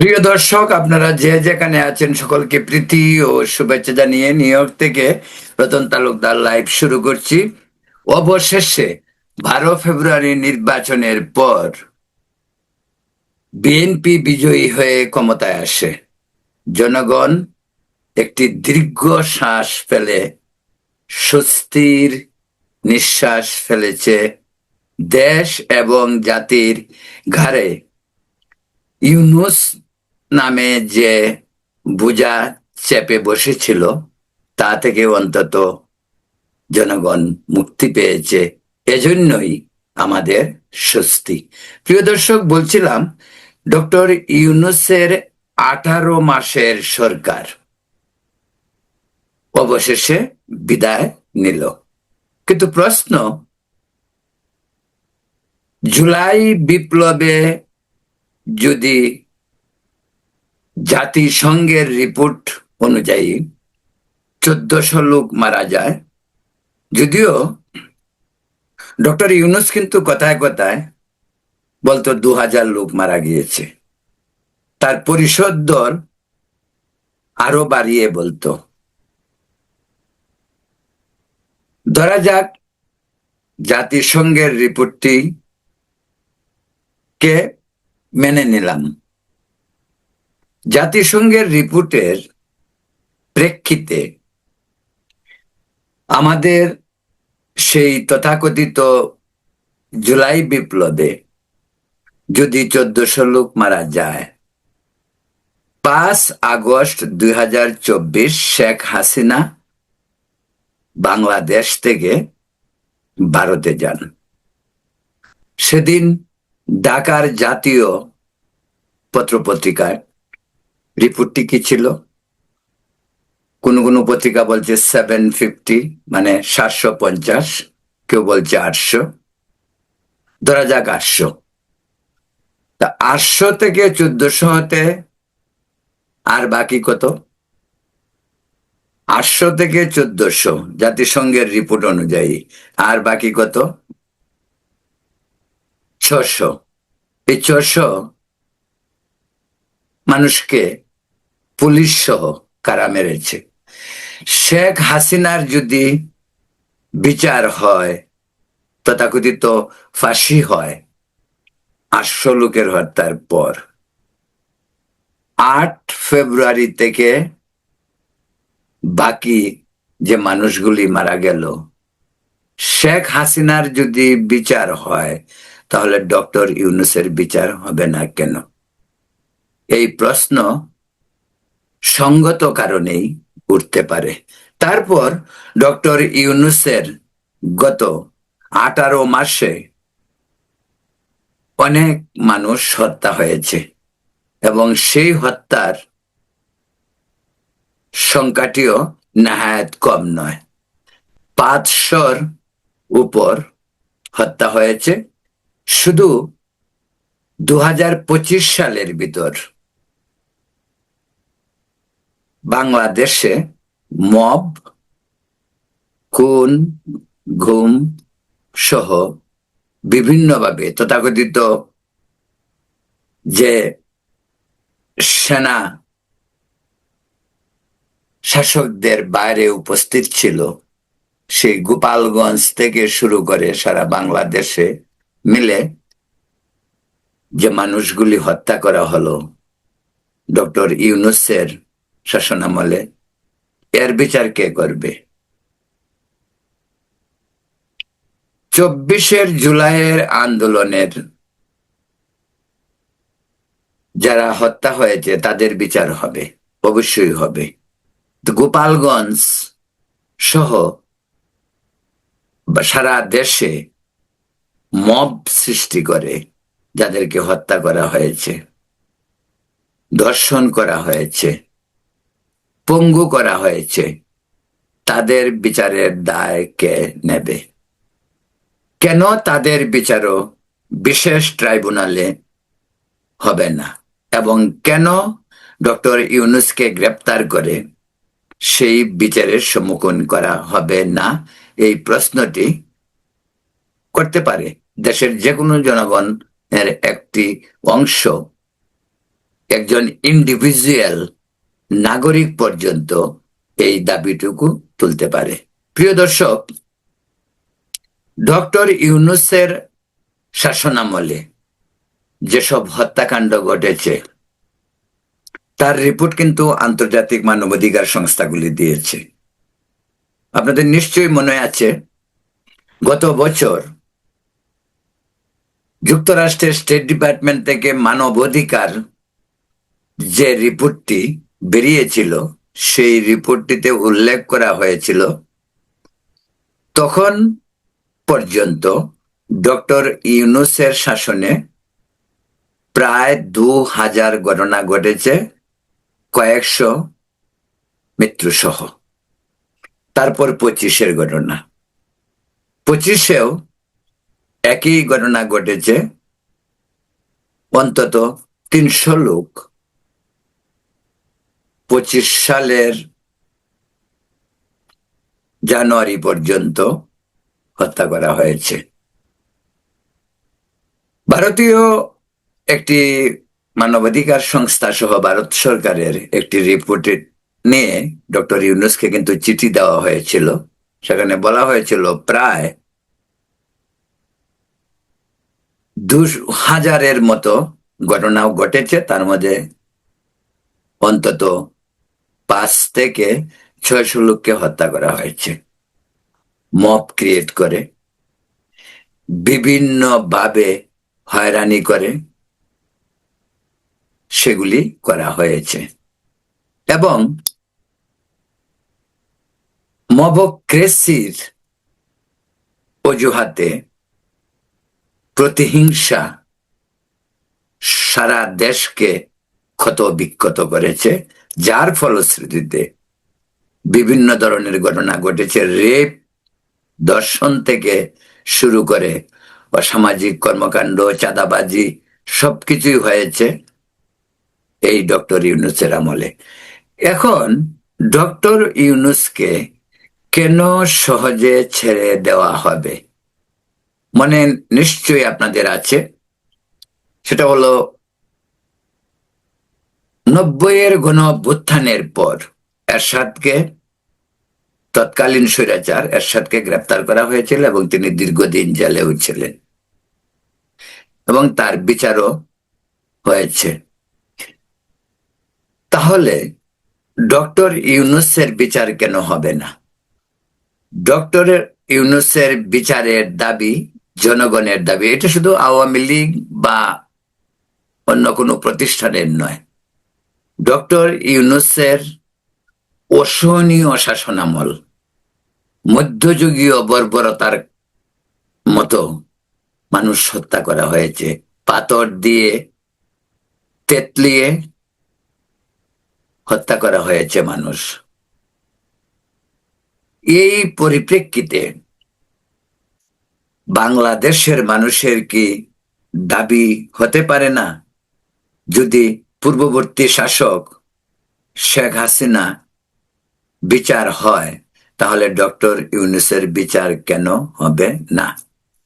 প্রিয় দর্শক, আপনারা যে যেখানে আছেন, সকলকে প্রীতি ও শুভেচ্ছা জানিয়ে নিউ ইয়র্ক থেকে রতন তালুকদার লাইভ শুরু করছি। অবশেষে বারো ফেব্রুয়ারি নির্বাচনের পর বিএনপি বিজয়ী হয়ে ক্ষমতায় আসে। জনগণ একটি দীর্ঘ শ্বাস ফেলে স্বস্তির নিঃশ্বাস ফেলেছে দেশ এবং জাতির ঘাড়ে। ইউনুস নামে যে বোঝা চেপে বসেছিল, তা থেকে অন্তত জনগণ মুক্তি পেয়েছে। এজন্যই আমাদের স্বস্তি। প্রিয় দর্শক, বলছিলাম, ডক্টর ইউনুসের আঠারো মাসের সরকার অবশেষে বিদায় নিল। কিন্তু প্রশ্ন, জুলাই বিপ্লবে যদি জাতিসংঘের রিপোর্ট অনুযায়ী চোদ্দশো লোক মারা যায়। যদিও ডক্টর ইউনুস কিন্তু কথায় কথায় বলতো দু হাজার লোক মারা গিয়েছে। তার পরিষদ দল আরও বাড়িয়ে বলতো। ধরা যাক জাতিসংঘের রিপোর্টটি কে মেনে নিলাম। জাতিসংঘের রিপোর্টের প্রেক্ষিতে আমাদের সেই তথাকথিত জুলাই বিপ্লবে যদি চোদ্দশো লোক মারা যায়, পাঁচ আগস্ট দুই হাজার চব্বিশ শেখ হাসিনা বাংলাদেশ থেকে ভারতে যান। সেদিন ঢাকার জাতীয় পত্রপত্রিকায় রিপোর্টটি কি ছিল? কোন কোন পত্রিকা বলছে সেভেন ফিফটি মানে সাতশো পঞ্চাশ, কেউ বলছে আটশো। ধরা যাক আটশো। তা আটশো থেকে চোদ্দশো হতে আর বাকি কত? আটশো থেকে চোদ্দশো, জাতিসংঘের রিপোর্ট অনুযায়ী। আর বাকি কত? ছশো। এই ছশো মানুষকে পুলিশ সহ কারা মেরেছে। শেখ হাসিনার যদি বিচার হয়, তথাকথিত ফাঁসি হয়, আটশো লোকের হত্যার পর। আট ফেব্রুয়ারি থেকে বাকি যে মানুষগুলি মারা গেল, শেখ হাসিনার যদি বিচার হয়, তাহলে ডক্টর ইউনুসের বিচার হবে না কেন? এই প্রশ্ন সঙ্গত কারণেই উঠতে পারে। তারপর ডক্টর ইউনুসের গত আঠারো মাসে অনেক মানুষ হত্যা হয়েছে এবং সেই হত্যার সংখ্যাটিও নাহায়াত কম নয়। পাঁচশোর উপর হত্যা হয়েছে। শুধু দু হাজার পঁচিশ সালের ভিতর বাংলাদেশে মব, খুন, ঘুম সহ বিভিন্নভাবে তথাকথিত যে সেনা শাসকদের বাইরে উপস্থিত ছিল, সেই গোপালগঞ্জ থেকে শুরু করে সারা বাংলাদেশে মিলে যে মানুষগুলি হত্যা করা হলো, ডক্টর ইউনুসের শাসনামলে এর বিচার কে করবে? চব্বিশের জুলাইয়ের আন্দোলনের যারা হত্যা হয়েছে, তাদের বিচার হবে, অবশ্যই হবে। গোপালগঞ্জ সহ সারা দেশে মব সৃষ্টি করে, যাদেরকে হত্যা করা হয়েছে, ধর্ষণ করা হয়েছে। পঙ্গু করা হয়েছে। তাদের বিচারের দায় কে নেবে? কেন তাদের বিচারও বিশেষ ট্রাইব্যুনালে হবে না? এবং কেন ডক্টর ইউনুসকে গ্রেপ্তার করে সেই বিচারের সম্মুখীন করা হবে না? এই প্রশ্নটি করতে পারে দেশের যে কোনো জনগণ এর একটি অংশ। একজন ইন্ডিভিজুয়াল নাগরিক পর্যন্ত এই দাবিটুকু তুলতে পারে। প্রিয় দর্শক, ডক্টর ইউনুসের শাসনামলে যেসব হত্যাকাণ্ড ঘটেছে, তার রিপোর্ট কিন্তু আন্তর্জাতিক মানবাধিকার সংস্থাগুলি দিয়েছে। আপনাদের নিশ্চয়ই মনে আছে, গত বছর যুক্তরাষ্ট্রের স্টেট ডিপার্টমেন্ট থেকে মানবাধিকার যে রিপোর্টটি বেরিয়েছিল, সেই রিপোর্টটিতে উল্লেখ করা হয়েছিল, তখন পর্যন্ত ডক্টর ইউনুসের শাসনে প্রায় দু হাজার ঘটনা ঘটেছে, কয়েকশো মৃত্যুসহ। তারপর পঁচিশের ঘটনা। পঁচিশেও একই ঘটনা ঘটেছে, অন্তত তিনশো লোক পঁচিশ সালের জানুয়ারি পর্যন্ত হত্যা করা হয়েছে। ভারতীয় একটি মানবাধিকার সংস্থা সহ ভারত সরকারের একটি রিপোর্টে নিয়ে ডক্টর ইউনুসকে কিন্তু চিঠি দেওয়া হয়েছিল। সেখানে বলা হয়েছিল, প্রায় দু হাজারের মতো ঘটনাও ঘটেছে। তার মধ্যে অন্তত পাঁচ থেকে ছয়শো লোককে হত্যা করা হয়েছে। মপ ক্রিয়েট করে বিভিন্ন ভাবে হয়রানি করে সেগুলি করা হয়েছে। এবং মবক্রেসির অজুহাতে প্রতিহিংসা সারা দেশকে ক্ষত বিক্ষত করেছে। যার ফলশ্রুতিতে বিভিন্ন ধরনের ঘটনা ঘটেছে, রেপ, দর্শন থেকে শুরু করে অসামাজিক কর্মকাণ্ড, চাঁদাবাজি, সবকিছুই হয়েছে এই ডক্টর ইউনুসের আমলে। এখন ডক্টর ইউনুসকে কেন সহজে ছেড়ে দেওয়া হবে? মনে নিশ্চয়ই আপনাদের আছে। সেটা হলো নব্বইয়ের গণ অভ্যুত্থানের পর এরশাদকে তৎকালীন স্বৈরাচার এরশাদকে গ্রেপ্তার করা হয়েছিল এবং তিনি দীর্ঘদিন জেলেও ছিলেন। এবং তার বিচারও হয়েছে। তাহলে ডক্টর ইউনুসের বিচার কেন হবে না? ডক্টর ইউনুসের বিচারের দাবি, জনগণের দাবি, এটা শুধু আওয়ামী লীগ বা অন্য কোনো প্রতিষ্ঠানের নয়। ডক্টর ইউনুসের অসহনীয় শাসনামল, মধ্যযুগীয় বর্বরতার মতো মানুষ হত্যা করা হয়েছে। পাথর দিয়ে তেতলিয়ে হত্যা করা হয়েছে মানুষ। এই পরিপ্রেক্ষিতে বাংলাদেশের মানুষের কি দাবি হতে পারে না? যদি পূর্ববর্তী শাসক শেখ হাসিনা বিচার হয়, তাহলে ডক্টর ইউনুসের বিচার কেন হবে না?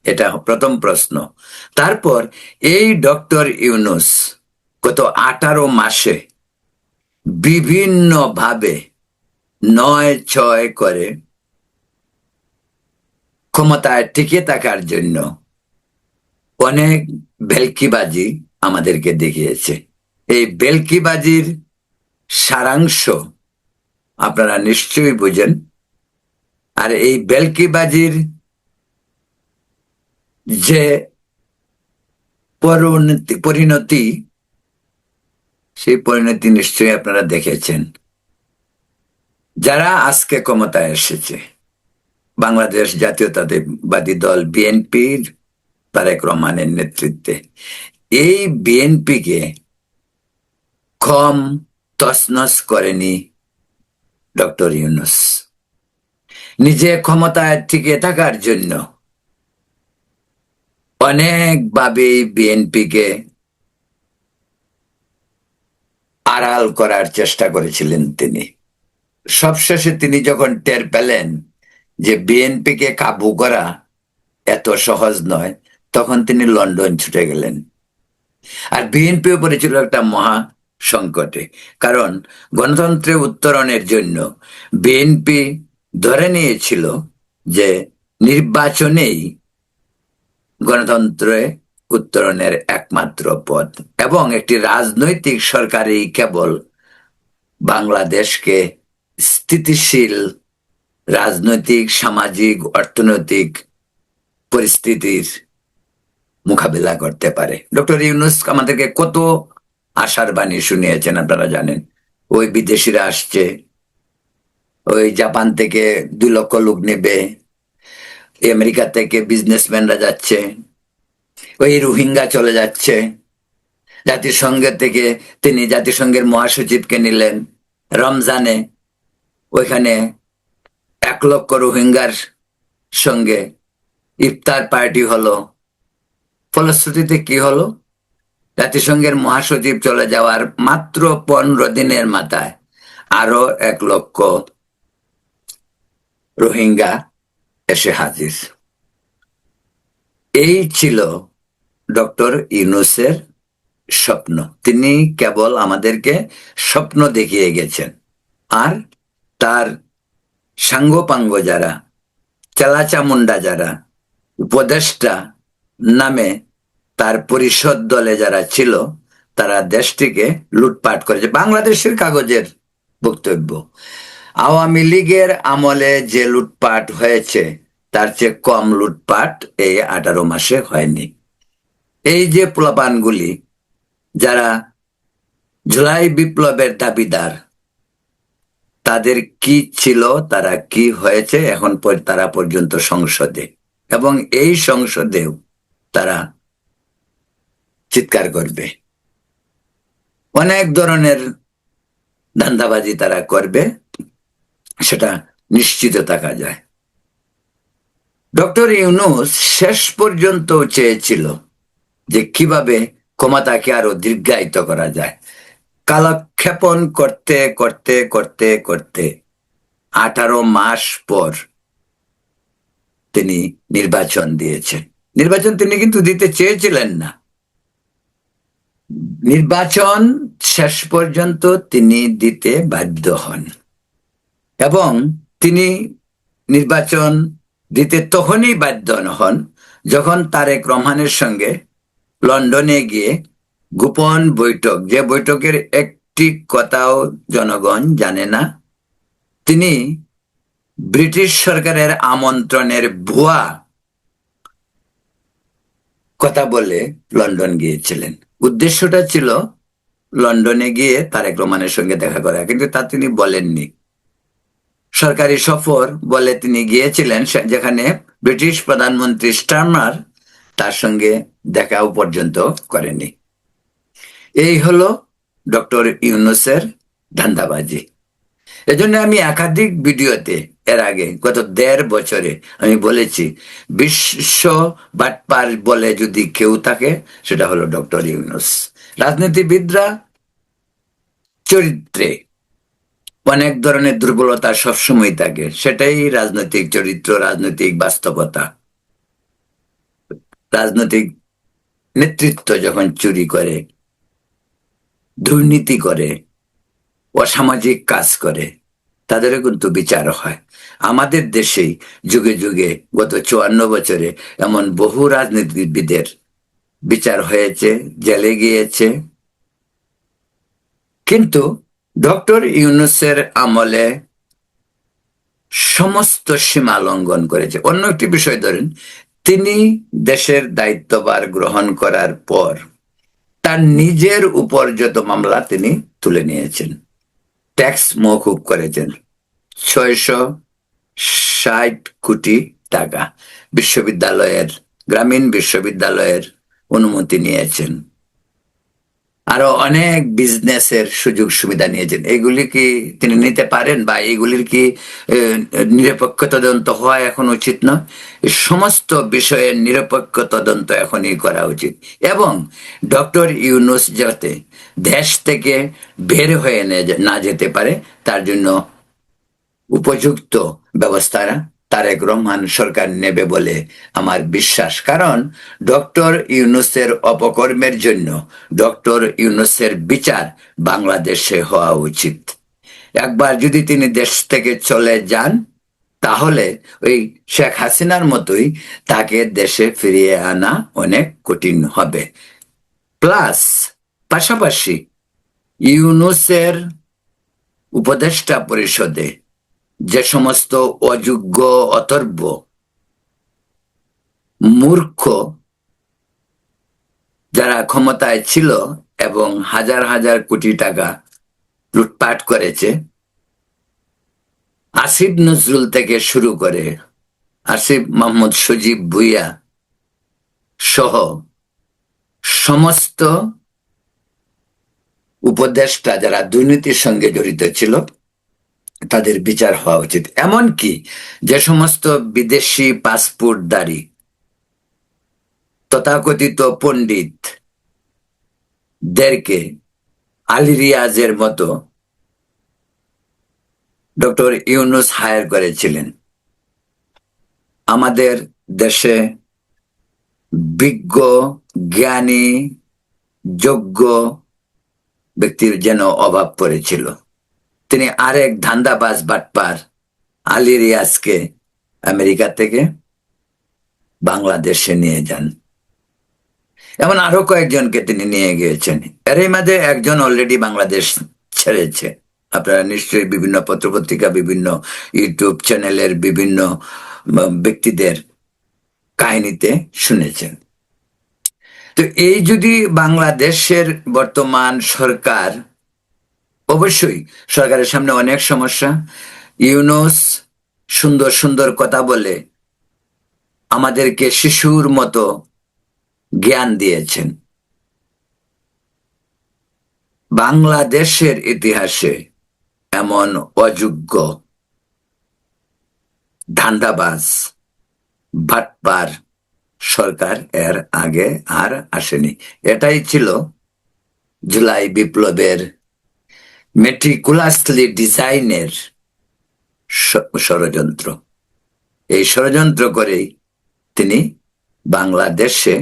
এটা প্রথম প্রশ্ন। তারপর এই ডক্টর ইউনুস গত আঠারো মাসে বিভিন্ন ভাবে নয় ছয় করে ক্ষমতায় টিকে থাকার জন্য অনেক ভেলকিবাজি আমাদেরকে দেখিয়েছে। এই বেলকিবাজির সারাংশ আপনারা নিশ্চয়ই বুঝেন। আর এই বেলকিবাজির যে পরিণতি পরিণতি, সেই পরিণতি নিশ্চয়ই আপনারা দেখেছেন। যারা আজকে ক্ষমতায় এসেছে, বাংলাদেশ জাতীয়তাবাদী দল বিএনপির তারেক রহমানের নেতৃত্বে, এই বিএনপিকে কম তসনস করেনি ডক্টর ইউনুস। নিজে ক্ষমতায় টিকে থাকার জন্য অনেকভাবে বিএনপিকে আড়াল করার চেষ্টা করেছিলেন তিনি। সবশেষে তিনি যখন টের পেলেন যে বিএনপিকে কাবু করা এত সহজ নয়, তখন তিনি লন্ডন ছুটে গেলেন। আর বিএনপি উপরে ছিল একটা মহা সংকটে। কারণ গণতন্ত্রে উত্তরণের জন্য বিএনপি ধরে নিয়েছিল যে নির্বাচনেই গণতন্ত্রে উত্তরণের একমাত্র পথ এবং একটি রাজনৈতিক সরকারই কেবল বাংলাদেশকে স্থিতিশীল রাজনৈতিক, সামাজিক, অর্থনৈতিক পরিস্থিতির মোকাবিলা করতে পারে। ডক্টর ইউনুস, আমাদেরকে কত আশার বাণী শুনিয়েছেন আপনারা জানেন। ওই বিদেশিরা আসছে, ওই জাপান থেকে দুই লক্ষ লোক নেবে আমেরিকা থেকে বিজনেসম্যানরা যাচ্ছে, ওই রোহিঙ্গা চলে যাচ্ছে। জাতিসংঘের থেকে তিনি জাতিসংঘের মহাসচিবকে নিলেন রমজানে। ওইখানে এক লক্ষ রোহিঙ্গার সঙ্গে ইফতার পার্টি হলো। ফলশ্রুতিতে কি হলো? জাতিসংঘের মহাসচিব চলে যাওয়ার মাত্র পনেরো দিনের মাথায় আরও এক লক্ষ রোহিঙ্গা এসে হাজির। এই ছিল ডক্টর ইউনুসের স্বপ্ন। তিনি কেবল আমাদেরকে স্বপ্ন দেখিয়ে গেছেন। আর তার সাঙ্গপাঙ্গ যারা, চেলাচামুন্ডা যারা, উপদেষ্টা নামে তার পরিষদ দলে যারা ছিল, তারা দেশটিকে লুটপাট করেছে। বাংলাদেশের কাগজের বক্তব্য, আওয়ামী লীগের আমলে যে লুটপাট হয়েছে, তার চেয়ে কম লুটপাট এই আঠারো মাসে হয়নি। এই যে প্লবানগুলি যারা জুলাই বিপ্লবের দাবিদার, তাদের কি ছিল, তারা কি হয়েছে, এখন তারা পর্যন্ত সংসদে। এবং এই সংসদেও তারা চিৎকার করবে। অনেক ধরনের ধান্দাবাজি তারা করবে, সেটা নিশ্চিত থাকা যায়। ডক্টর ইউনুস শেষ পর্যন্ত চেয়েছিল যে কীভাবে ক্ষমতাকে আরও দীর্ঘায়িত করা যায়। কালক্ষেপণ করতে করতে করতে করতে আঠারো মাস পর তিনি নির্বাচন দিয়েছেন। নির্বাচন তিনি কিন্তু দিতে চেয়েছিলেন না। নির্বাচন শেষ পর্যন্ত তিনি দিতে বাধ্য হন। এবং তিনি নির্বাচন দিতে তখনই বাধ্য হন যখন তারেক রহমানের সঙ্গে লন্ডনে গিয়ে গোপন বৈঠক, যে বৈঠকের একটি কথাও জনগণ জানে না, তিনি ব্রিটিশ সরকারের আমন্ত্রণের ভুয়া কথা বলে লন্ডন গিয়েছিলেন। উদ্দেশ্যটা ছিল লন্ডনে গিয়ে তারেক রহমানের সঙ্গে দেখা করা, কিন্তু তা তিনি বলেননি। সরকারি সফর বলে তিনি গিয়েছিলেন যেখানে ব্রিটিশ প্রধানমন্ত্রী স্টার্মার তার সঙ্গে দেখাও পর্যন্ত করেনি এই হলো ডক্টর ইউনুসের ধান্দাবাজি। এজন্য আমি একাধিক ভিডিওতে এর আগে গত দেড় বছরে আমি বলেছি, বিশ্ব বাটপার বলে যদি কেউ থাকে, সেটা হলো ডক্টর ইউনুস। রাজনীতিবিদরা চরিত্রে অনেক ধরনের দুর্বলতা সবসময় থাকে, সেটাই রাজনৈতিক চরিত্র, রাজনৈতিক বাস্তবতা। রাজনৈতিক নেতৃত্ব যখন চুরি করে, দুর্নীতি করে অসামাজিক কাজ করে, তাদেরও কিন্তু বিচার হয়। আমাদের দেশেই যুগে যুগে গত চুয়ান্ন বছরে এমন বহু রাজনীতিবিদের বিচার হয়েছে, জেলে গিয়েছে। কিন্তু ডক্টর ইউনুসের আমলে সমস্ত সীমা লঙ্ঘন করেছে। অন্য একটি বিষয় ধরেন, তিনি দেশের দায়িত্বভার গ্রহণ করার পর তার নিজের উপর যত মামলা তিনি তুলে নিয়েছেন। ট্যাক্স মহকুব করেছেন। ছয়শো ষাট কোটি টাকা বিশ্ববিদ্যালয়ের গ্রামীণ বিশ্ববিদ্যালয়ের অনুমতি নিয়েছেন। আরও অনেক বিজনেসের সুযোগ সুবিধা নিয়েছেন। এগুলি কি তিনি নিতে পারেন বা এগুলির কি নিরপেক্ষ তদন্ত হওয়া এখন উচিত নয়? সমস্ত বিষয়ের নিরপেক্ষ তদন্ত এখনই করা উচিত। এবং ডক্টর ইউনুস যাতে দেশ থেকে বের হয়ে নে- যেতে পারে, তার জন্য উপযুক্ত ব্যবস্থা তারেক রহমান সরকার নেবে বলে আমার বিশ্বাস। কারণ ডক্টর ইউনুসের অপকর্মের জন্য ডক্টর ইউনুসের বিচার বাংলাদেশে হওয়া উচিত। একবার যদি তিনি দেশ থেকে চলে যান, তাহলে ওই শেখ হাসিনার মতোই তাকে দেশে ফিরিয়ে আনা অনেক কঠিন হবে। প্লাস পাশাপাশি ইউনুসের উপদেষ্টা পরিষদে যে সমস্ত অযোগ্য অথর্ব, মূর্খ যারা ক্ষমতায় ছিল এবং হাজার হাজার কোটি টাকা লুটপাট করেছে, আসিফ নজরুল থেকে শুরু করে আসিফ মোহাম্মদ সজীব ভুইয়া সহ সমস্ত উপদেষ্টা যারা দুর্নীতির সঙ্গে জড়িত ছিল তাদের বিচার হওয়া উচিত। এমনকি যে সমস্ত বিদেশি পাসপোর্টধারী তথাকথিত পণ্ডিত দেরকে আলী রিয়াজের মতো ডক্টর ইউনুস হায়ার করেছিলেন। আমাদের দেশে বিজ্ঞ, জ্ঞানী, যোগ্য ব্যক্তির যেন অভাব পড়েছিল। তিনি আরেক ধান্দাবাজ বাটপার, আলী রিয়াজকে আমেরিকা থেকে বাংলাদেশে নিয়ে যান। এমন আরও কয়েকজনকে তিনি নিয়ে গিয়েছেন। এরই মাঝে একজন অলরেডি বাংলাদেশ ছেড়েছে। আপনারা নিশ্চয়ই বিভিন্ন পত্রপত্রিকা, বিভিন্ন ইউটিউব চ্যানেলের বিভিন্ন ব্যক্তিদের কাহিনীতে শুনেছেন। তো এই যদি বাংলাদেশের বর্তমান সরকার অবশ্যই সরকারের সামনে অনেক সমস্যা। ইউনুস সুন্দর সুন্দর কথা বলে আমাদেরকে শিশুর মতো জ্ঞান দিয়েছেন। বাংলাদেশের ইতিহাসে এমন অযোগ্য, ধান্দাবাজ, ভাটপার সরকার এর আগে আর আসেনি। এটাই ছিল জুলাই বিপ্লবের মেট্রিকুলাসলি ডিজাইনের ষড়যন্ত্র। এই ষড়যন্ত্র করেই তিনি বাংলাদেশে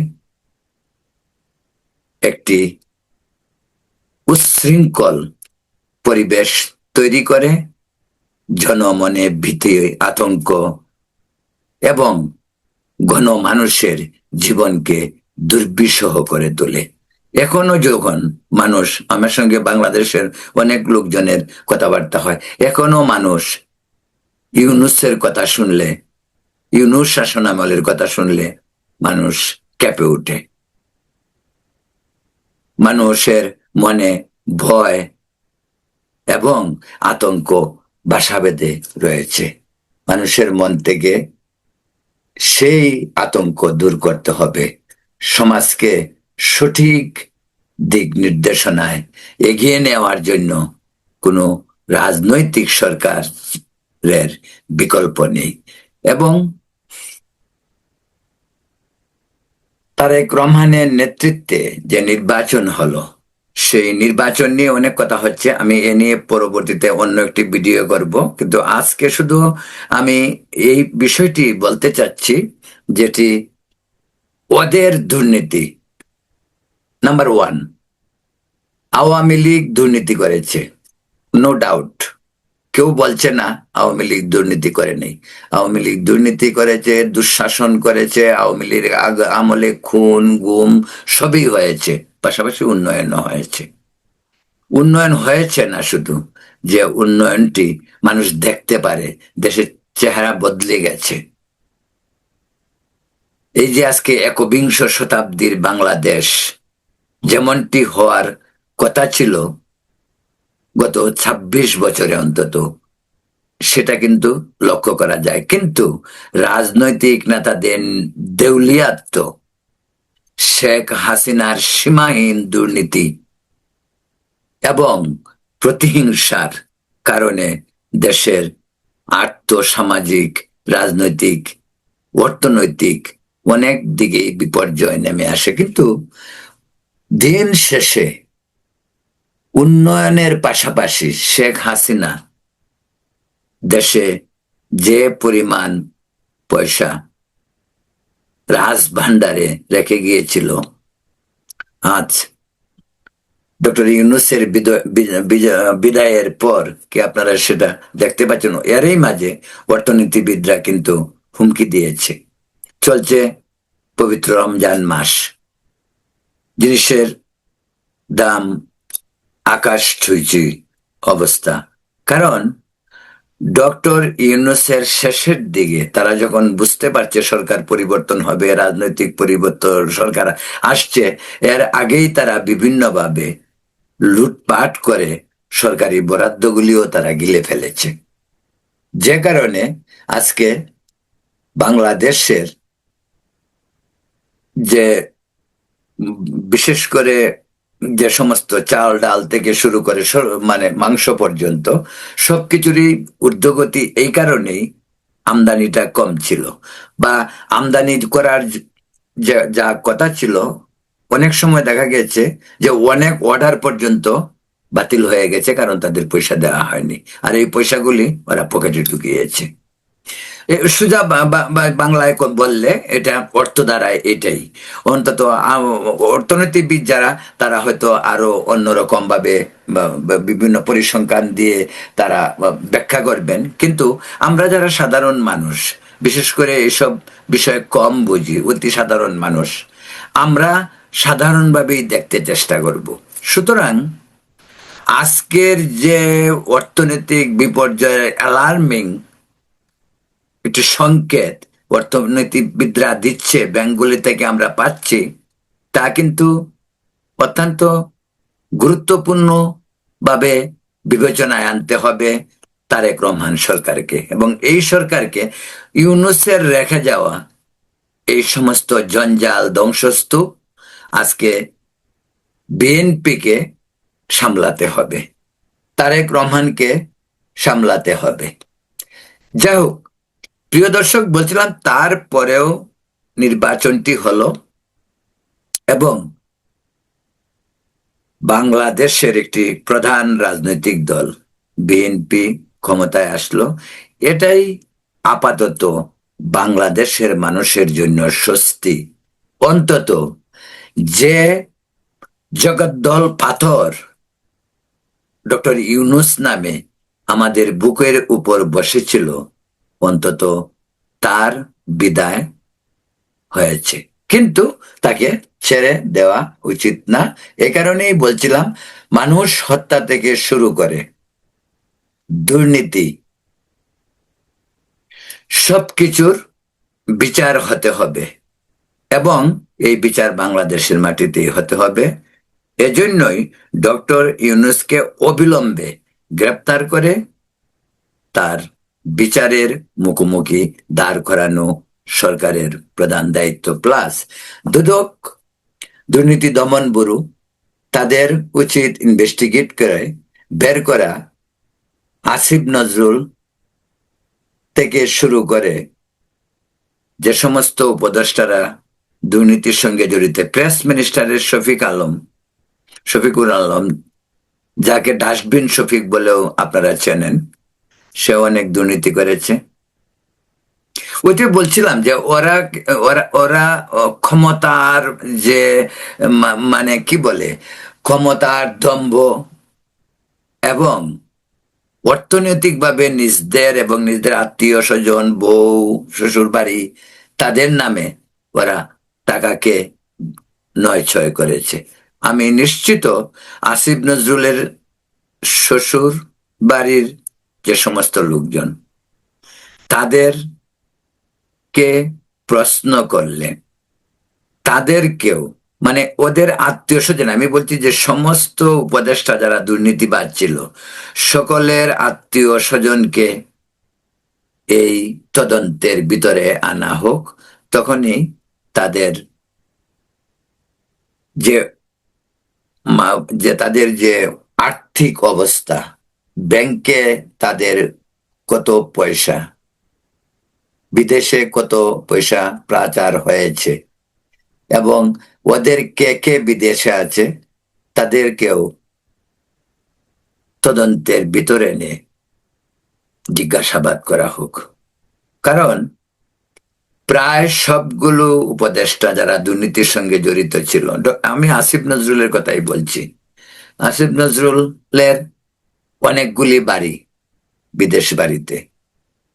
একটি উচ্ছৃঙ্খল পরিবেশ তৈরি করে, জনমনে ভীতি, আতঙ্ক এবং ঘন মানুষের জীবনকে দুর্বিষহ করে তোলে। এখনও যখন মানুষ। আমার সঙ্গে বাংলাদেশের অনেক লোকজনের কথাবার্তা হয়। এখনও মানুষ ইউনুসের কথা শুনলে, ইউনুস শাসনামলের কথা শুনলে মানুষ কেঁপে উঠে মানুষের মনে ভয় এবং আতঙ্ক বাসা বেঁধে রয়েছে। মানুষের মন থেকে সেই আতঙ্ক দূর করতে হবে। সমাজকে সঠিক দিক নির্দেশনায় এগিয়ে নেওয়ার জন্য কোনো রাজনৈতিক সরকারের বিকল্প নেই। এবং তারেক রহমানের নেতৃত্বে যে নির্বাচন হলো, সেই নির্বাচন নিয়ে অনেক কথা হচ্ছে। আমি এ নিয়ে পরবর্তীতে অন্য একটি ভিডিও করব। কিন্তু আজকে শুধু আমি এই বিষয়টি বলতে চাচ্ছি, যেটি ওদের দুর্নীতি নাম্বার ওয়ান আওয়ামী লীগ দুর্নীতি করেছে। নো ডাউট কেউ বলছে না আওয়ামী লীগ দুর্নীতি করে নেই আওয়ামী লীগ দুর্নীতি করেছে, দুঃশাসন করেছে, আওয়ামী লীগ আমলে খুন, গুম সবই হয়েছে, পাশাপাশি উন্নয়ন হয়েছে। উন্নয়ন হয়েছে না শুধু, যে উন্নয়নটি মানুষ দেখতে পারে, দেশের চেহারা বদলে গেছে। এই যে আজকে একবিংশ শতাব্দীর বাংলাদেশ যেমনটি হওয়ার কথা ছিল গত ২৬ বছরে অন্তত, সেটা কিন্তু লক্ষ্য করা যায়। কিন্তু রাজনৈতিক নেতাদের দেউলিয়াত্ম শেখ হাসিনার সীমাহীন দুর্নীতি এবং প্রতিহিংসার কারণে দেশের আর্থসামাজিক, রাজনৈতিক, অর্থনৈতিক অনেক দিকেই বিপর্যয় নেমে আসে। কিন্তু দিন শেষে উন্নয়নের পাশাপাশি শেখ হাসিনা দেশে যে পরিমাণ পয়সা রাজ ভান্ডারে রেখে গিয়েছিল, আজ ডক্টর ইউনুসের বিদায়ের পর কি আপনারা সেটা দেখতে পাচ্ছেন? এরই মাঝে অর্থনীতিবিদরা কিন্তু হুমকি দিয়েছে। চলছে পবিত্র রমজান মাস। জিনিসের দাম, আকাশ ছুঁইছি অবস্থা। কারণ, ডক্টর ইউনুসের শেষের দিকে তারা যখন বুঝতে পারছে সরকার পরিবর্তন হবে, রাজনৈতিক পরিবর্তন, সরকার আসছে, এর আগেই তারা বিভিন্নভাবে লুটপাট করে সরকারি বরাদ্দগুলিও তারা গিলে ফেলেছে। যে কারণে আজকে বাংলাদেশের যে বিশেষ করে যে সমস্ত চাল ডাল থেকে শুরু করে মানে মাংস পর্যন্ত সবকিছুরই ঊর্ধ্বগতি এই কারণেই আমদানিটা কম ছিল। বা আমদানি করার যে কথা ছিল, অনেক সময় দেখা গেছে যে অনেক অর্ডার পর্যন্ত বাতিল হয়ে গেছে কারণ তাদের পয়সা দেওয়া হয়নি। আর এই পয়সাগুলি ওরা পকেটে ঢুকিয়েছে। সোজা বাংলায় বললে এটা অর্থ দ্বারায় এটাই। অন্তত অর্থনীতিবিদ যারা, তারা হয়তো আরও অন্যরকম ভাবে বিভিন্ন পরিসংখ্যান দিয়ে তারা ব্যাখ্যা করবেন। কিন্তু আমরা যারা সাধারণ মানুষ, বিশেষ করে এসব বিষয়ে কম বুঝি, অতি সাধারণ মানুষ, আমরা সাধারণভাবেই দেখতে চেষ্টা করব। সুতরাং আজকের যে অর্থনৈতিক বিপর্যয়ের অ্যালার্মিং একটি সংকেত অর্থনীতিবিদরা দিচ্ছে ব্যাংকগুলি থেকে আমরা পাচ্ছি, তা কিন্তু অত্যন্ত গুরুত্বপূর্ণ ভাবে বিবেচনায় আনতে হবে তারেক রহমান সরকারকে। এবং এই সরকারকে ইউনুসের রেখে যাওয়া এই সমস্ত জঞ্জাল, ধ্বংসস্তূপ আজকে বিএনপিকে সামলাতে হবে, তারেক রহমানকে সামলাতে হবে। যাই হোক প্রিয় দর্শক, বলছিলাম তারপরেও নির্বাচনটি হলো এবং বাংলাদেশের একটি প্রধান রাজনৈতিক দল, বিএনপি, ক্ষমতায় আসলো। এটাই আপাতত বাংলাদেশের মানুষের জন্য স্বস্তি। অন্তত যে জগদ্দল পাথর ডক্টর ইউনুস নামে আমাদের বুকের উপর বসেছিল অন্তত তার বিদায় হয়েছে। কিন্তু তাকে ছেড়ে দেওয়া উচিত না। এ কারণেই বলছিলাম, মানুষ হত্যা থেকে শুরু করে দুর্নীতি, সবকিছুর বিচার হতে হবে এবং এই বিচার বাংলাদেশের মাটিতেই হতে হবে। এজন্যই ডক্টর ইউনুসকে অবিলম্বে গ্রেপ্তার করে তার বিচারের মুখোমুখি দাঁড় করানো সরকারের প্রধান দায়িত্ব। প্লাস দুদক দুর্নীতি দমন ব্যুরো তাদের উচিত ইনভেস্টিগেট করে, বের করা আসিফ নজরুল থেকে শুরু করে যে সমস্ত উপদেষ্টারা দুর্নীতির সঙ্গে জড়িত। প্রেস মিনিস্টারের শফিক আলম, শফিকুর আলম, যাকে ডাস্টবিন শফিক বলেও আপনারা চেনেন সে অনেক দুর্নীতি করেছে। ওইটাই বলছিলাম যে ওরা ওরা ওরা ক্ষমতার যে মানে কি বলে, ক্ষমতার দম্ভ এবং অর্থনৈতিকভাবে নিজদের এবং নিজদের আত্মীয় স্বজন, বউ, শ্বশুর বাড়ি, তাদের নামে ওরা টাকাকে নয় ছয় করেছে। আমি নিশ্চিত আসিফ নজরুলের শ্বশুর বাড়ির যে সমস্ত লোকজন তাদের কে প্রশ্ন করলে, তাদেরকেও মানে ওদের আত্মীয় স্বজন, আমি বলছি যে সমস্ত উপদেষ্টা যারা দুর্নীতিবাজ ছিল, সকলের আত্মীয় স্বজনকে এই তদন্তের ভিতরে আনা হোক, তখনই তাদের যে যে তাদের যে আর্থিক অবস্থা ব্যাংকে তাদের কত পয়সা? বিদেশে কত পয়সা পাচার হয়েছে? এবং ওদের কে কে বিদেশে আছে? তাদেরকেও তদন্তের ভিতরে নিয়ে জিজ্ঞাসাবাদ করা হোক। কারণ প্রায় সবগুলো উপদেষ্টা যারা দুর্নীতির সঙ্গে জড়িত ছিল আমি আসিফ নজরুলের কথাই বলছি। আসিফ নজরুলের অনেকগুলি বাড়ি বিদেশ বাড়িতে।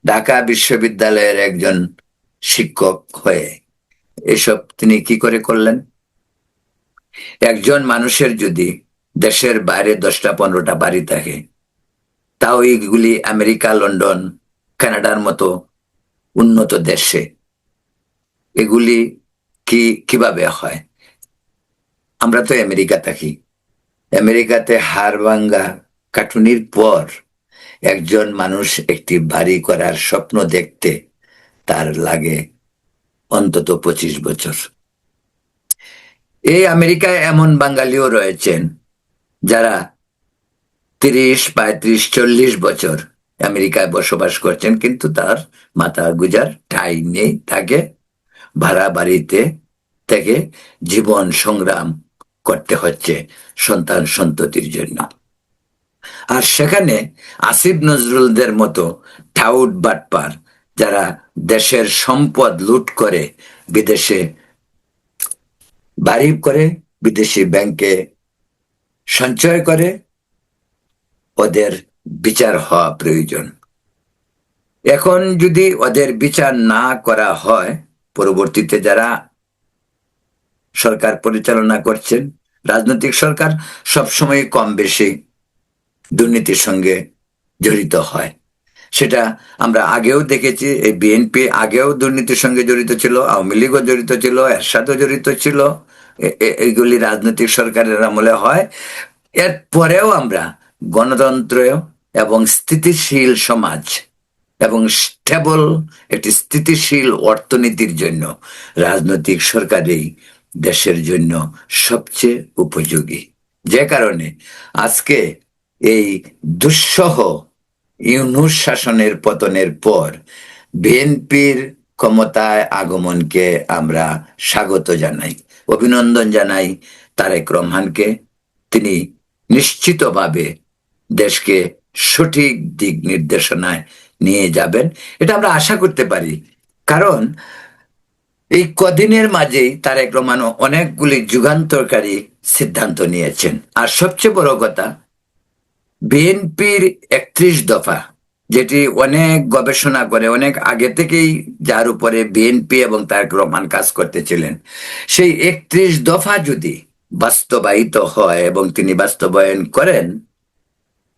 ঢাকা বিশ্ববিদ্যালয়ের একজন শিক্ষক হয়ে এসব তিনি কি করে করলেন? একজন মানুষের যদি দেশের বাইরে দশটা পনেরোটা বাড়ি থাকে, তাও এইগুলি আমেরিকা, লন্ডন, কানাডার মতো উন্নত দেশে। এগুলি কি, কীভাবে হয়? আমরা তো আমেরিকা থাকি। আমেরিকাতে হাড়ভাঙ্গা কাটুনির পর একজন মানুষ একটি বাড়ি করার স্বপ্ন দেখতে তার লাগে অন্তত পঁচিশ বছর। এই আমেরিকায় এমন বাঙালিও রয়েছেন যারা তিরিশ, পঁয়ত্রিশ, চল্লিশ বছর আমেরিকায় বসবাস করছেন, কিন্তু তার মাথা গুজার ঠাই নেই তাকে ভাড়া বাড়িতে থেকে জীবন সংগ্রাম করতে হচ্ছে সন্তান সন্ততির জন্য। আর সেখানে আসিফ নজরুলদের মতো ঠাউট বাটপার যারা দেশের সম্পদ লুট করে বিদেশে বাড়ি করে, বিদেশি ব্যাংকে সঞ্চয় করে, ওদের বিচার হওয়া প্রয়োজন। এখন যদি ওদের বিচার না করা হয়, পরবর্তীতে যারা সরকার পরিচালনা করছেন, রাজনৈতিক সরকার সবসময় কম বেশি দুর্নীতির সঙ্গে জড়িত হয়। সেটা আমরা আগেও দেখেছি, এই বিএনপি আগেও দুর্নীতির সঙ্গে জড়িত ছিল, আওয়ামী লীগও জড়িত ছিল, এরশাদও জড়িত ছিল এইগুলি রাজনৈতিক সরকারের আমলে হয়। এর পরেও আমরা গণতন্ত্র এবং স্থিতিশীল সমাজ এবং স্টেবল একটি স্থিতিশীল অর্থনীতির জন্য রাজনৈতিক সরকারই দেশের জন্য সবচেয়ে উপযোগী। যে কারণে আজকে এই দুঃসহ ইউনুস শাসনের পতনের পর বিএনপির ক্ষমতায় আগমনকে আমরা স্বাগত জানাই, অভিনন্দন জানাই তারেক রহমানকে। তিনি নিশ্চিতভাবে দেশকে সঠিক দিক নির্দেশনায় নিয়ে যাবেন। এটা আমরা আশা করতে পারি। কারণ এই কদিনের মাঝেই তারেক রহমান অনেকগুলি যুগান্তরকারী সিদ্ধান্ত নিয়েছেন। আর সবচেয়ে বড় কথা বিএনপির একত্রিশ দফা, যেটি অনেক গবেষণা করে, অনেক আগে থেকেই যার উপরে বিএনপি এবং তারেক রহমান কাজ করতেছিলেন। সেই একত্রিশ দফা যদি বাস্তবায়িত হয় এবং তিনি বাস্তবায়ন করেন,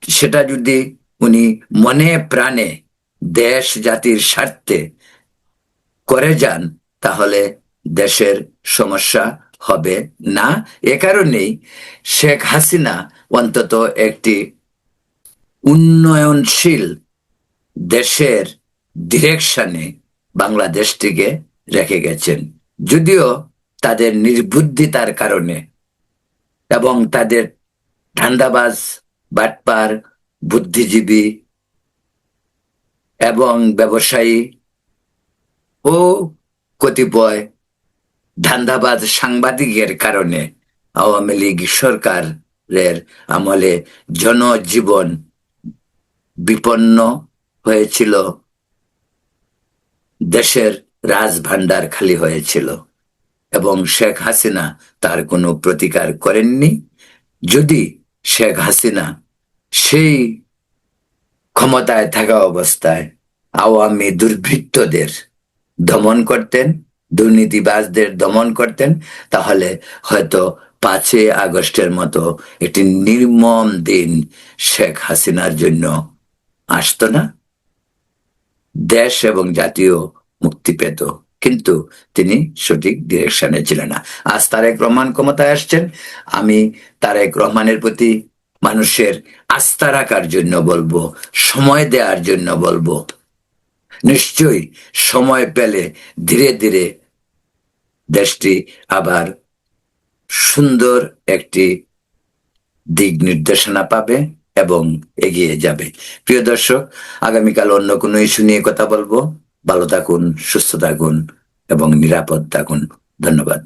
সেটা যদি উনি মনে প্রাণে দেশ জাতির স্বার্থে করে যান, তাহলে দেশের সমস্যা হবে না। এ কারণেই শেখ হাসিনা অন্তত একটি উন্নয়নশীল দেশের ডিরেকশনে বাংলাদেশটিকে রেখে গেছেন। যদিও তাদের নির্বুদ্ধিতার কারণে এবং তাদের ঠান্ডাবাজ বাটপার, বুদ্ধিজীবী এবং ব্যবসায়ী ও কতিপয় ধান্দাবাজ সাংবাদিকের কারণে আওয়ামী লীগ সরকারের আমলে জনজীবন বিপন্ন হয়েছিল। দেশের রাজভাণ্ডার খালি হয়েছিল এবং শেখ হাসিনা তার কোনো প্রতিকার করেননি। যদি শেখ হাসিনা সেই ক্ষমতায় থাকা অবস্থায় আওয়ামী দুর্বৃত্তদের দমন করতেন, দুর্নীতিবাজদের দমন করতেন, তাহলে হয়তো পাঁচই আগস্টের মতো একটি নির্মম দিন শেখ হাসিনার জন্য আসতো না। দেশ এবং জাতীয় মুক্তি পেত, কিন্তু তিনি সঠিক ডিরেকশনে ছিলেন না। আজ তারেক রহমান ক্ষমতায় আসছেন। আমি তারেক রহমানের প্রতি মানুষের আস্থা রাখার জন্য বলব, সময় দেওয়ার জন্য বলব। নিশ্চয়ই সময় পেলে ধীরে ধীরে দেশটি আবার সুন্দর একটি দিক নির্দেশনা পাবে। এবং এগিয়ে যাবে। প্রিয় দর্শক, আগামীকাল অন্য কোনো ইস্যু নিয়ে কথা বলব। ভালো থাকুন, সুস্থ থাকুন এবং নিরাপদ থাকুন। ধন্যবাদ।